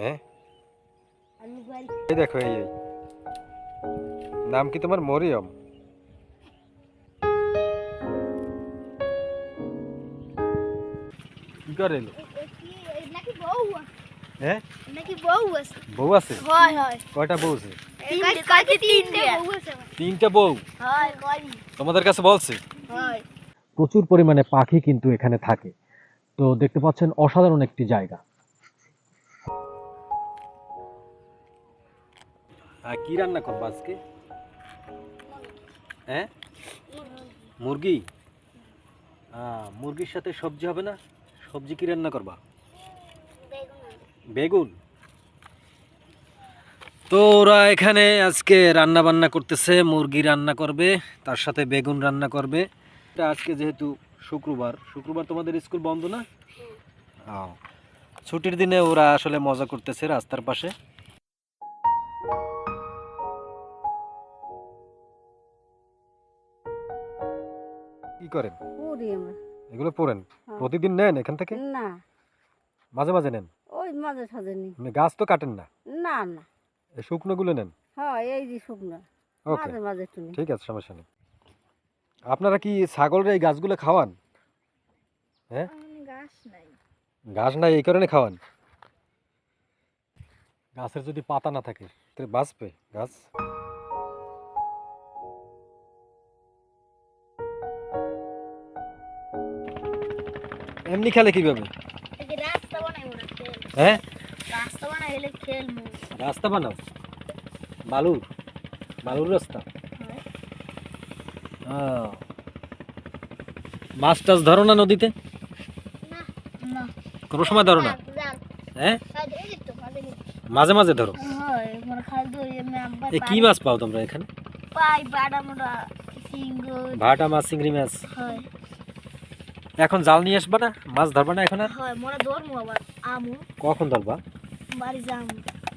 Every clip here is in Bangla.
হ্যাঁ? এই দেখো এই এই। নাম কি তোমার? মরিয়ম। কি করে এলো? হ্যাঁ? বউ আছে। বউ আছে? হয় কয়টা বউ আছে? তিনটে কাকে তিনটে? বউ আছে তিনটা বউ? তোমাদের কাছে বলছে? প্রচুর পরিমাণে পাখি কিন্তু এখানে থাকে। তো দেখতে পাচ্ছেন অসাধারণ একটি জায়গা। কি রান্না করব আজকে? হ্যাঁ? মুরগি। হ্যাঁ মুরগির সাথে সবজি হবে না? সবজি কি রান্না করবা? বেগুন তো ওরা এখানে আজকে রান্না বান্না করতেছে মুরগি রান্না করবে তার সাথে বেগুন রান্না করবে। এটা আজকে যেহেতু শুক্রবার শুক্রবার তোমাদের স্কুল বন্ধ না? ও ছুটির দিনে ওরা আসলে মজা করতেছে রাস্তার পাশে। কি করেন? পুরি আমরা। এগুলো পড়েন? হ্যাঁ। প্রতিদিন নেন এখান থেকে? না। মাঝে মাঝে নেন? ওই মাঝে সাঝে নি মানে গাছ তো কাটেন না? না না। এই শুকনোগুলো নেন? হ্যাঁ এই যে শুকনো। ওকে। মাঝে মাঝে তুমি ঠিক আছে সমস্যা নেই। আপনারা কি ছাগলের এই গাছগুলো খাওয়ান? হ্যাঁ? গাছ নাই। ঘাস নাই এই কারণে খাওয়ান? গাছের যদি পাতা না থাকে তাহলে বাঁচবে গাছ? এমনি খেলে কীভাবে? হ্যাঁ? রাস্তা বানাও? বালুর? বালুর রাস্তা? মাছ টাছ ধরো না নদীতে? কোনো সময় ধরো না? হ্যাঁ? মাঝে মাঝে ধরো। হয় এ কি মাছ পাও তোমরা এখানে? ভাটা মাছ চিংড়ি মাছ। হয়। এখন জাল নিয়ে আসবা না? মাছ ধরবা না এখন আর? হয় মোরা ধরমু আবার আমু। কখন ধরবা? বাড়ি যাম।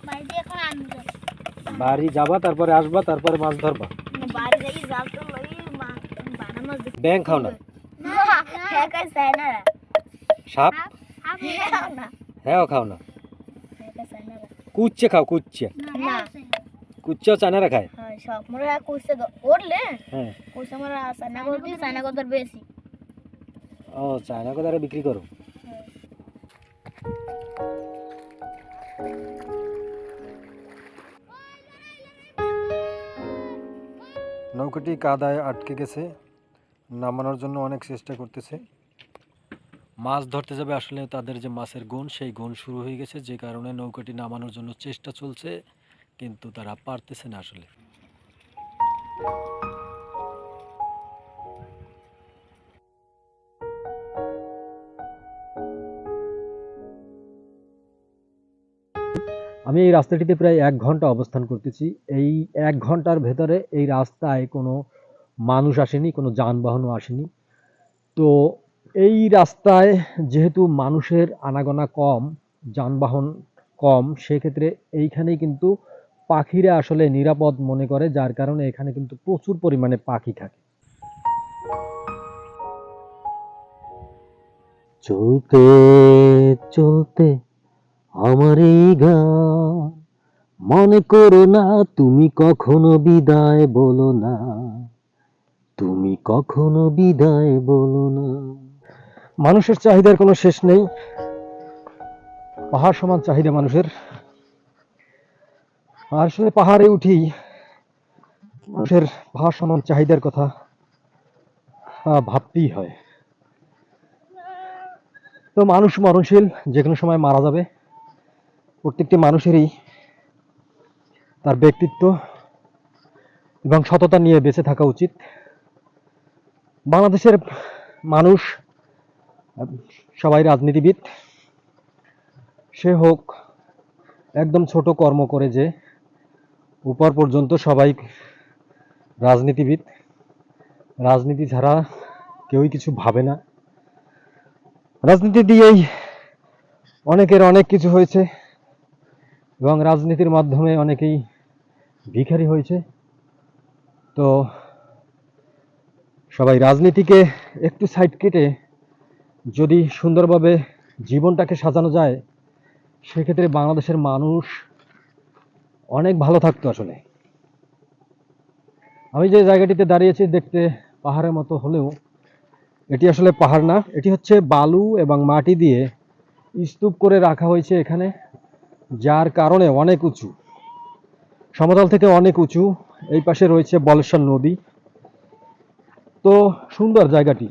বাড়ি দিয়ে এখন আনু বাড়ি যাবা তারপরে আসবা তারপরে মাছ ধরবা? বাড়ি যাই জাল তো লই মাছ ব্যাং খাও না? হ্যাঁ কাজ চাই না। সাপ? হ্যাঁ হ্যাঁ খাও না। হ্যাঁ কুচ্ছে খাও কুচ্ছে। না কুচ্ছেও চায়নারা খায়? হয় সব। মোরা কইছে ওরলে হ্যাঁ। কইছে মোরা সানা করতে বেশি। ও, চায়না কোথায় বিক্রি করো? নৌকাটি কাদায় আটকে গেছে। নামানোর জন্য অনেক চেষ্টা করতেছে। মাছ ধরতে যাবে আসলে তাদের যে মাছের গুণ, সেই গুণ শুরু হয়ে গেছে। যে কারণে নৌকাটি নামানোর জন্য চেষ্টা চলছে, কিন্তু তারা পারতেছে না আসলে। আমি এই রাস্তাটিতে প্রায় এক ঘণ্টা অবস্থান করতেছি। এই এক ঘণ্টার ভেতরে এই রাস্তায় কোনো মানুষ আসেনি, কোনো যানবাহনও আসেনি। তো এই রাস্তায় যেহেতু মানুষের আনাগোনা কম, যানবাহন কম, সেক্ষেত্রে এইখানেই কিন্তু পাখিরা আসলে নিরাপদ মনে করে, যার কারণে এখানে কিন্তু প্রচুর পরিমাণে পাখি থাকে। চলতে চলতে আমার এই গান, মনে করো না তুমি কখনো বিদায় বলো না। তুমি কখনো বিদায় বলো না। মানুষের চাহিদার কোনো শেষ নেই। পাহাড় সমান চাহিদা মানুষের। আসলে পাহাড়ে উঠি, মানুষের পাহাড় সমান চাহিদার কথা ভাবতেই হয়। তো মানুষ মরণশীল যে কোনো সময় মারা যাবে। প্রত্যেকটি মানুষেরই তার ব্যক্তিত্ব এবং সততা নিয়ে বেঁচে থাকা উচিত। বাংলাদেশের মানুষ, সবাই রাজনীতিবিদ, সে হোক, একদম ছোট কর্ম করে যে উপর পর্যন্ত সবাই রাজনীতিবিদ। রাজনীতি ছাড়া কেউই কিছু ভাবে না। রাজনীতি দিয়েই অনেকের অনেক কিছু হয়েছে। এবং রাজনীতির মাধ্যমে অনেকেই ভিখারি হয়েছে। তো সবাই রাজনীতিকে একটু সাইড কেটে যদি সুন্দরভাবে জীবনটাকে সাজানো যায়, সেক্ষেত্রে বাংলাদেশের মানুষ অনেক ভালো থাকতো আসলে। আমি যে জায়গাটিতে দাঁড়িয়েছি দেখতে পাহাড়ের মতো হলেও, এটি আসলে পাহাড় না, এটি হচ্ছে বালু এবং মাটি দিয়ে স্তূপ করে রাখা হয়েছে এখানে। যার কারণে অনেক উঁচু। সমতল থেকে অনেক উঁচু। এই পাশে রয়েছে বলেশ্বর নদী। তো সুন্দর জায়গাটি।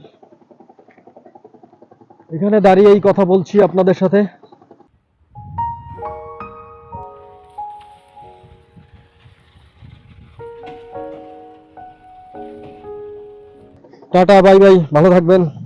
এখানে দাঁড়িয়ে এই কথা বলছি আপনাদের সাথে। টাটা, বাই বাই, ভালো থাকবেন।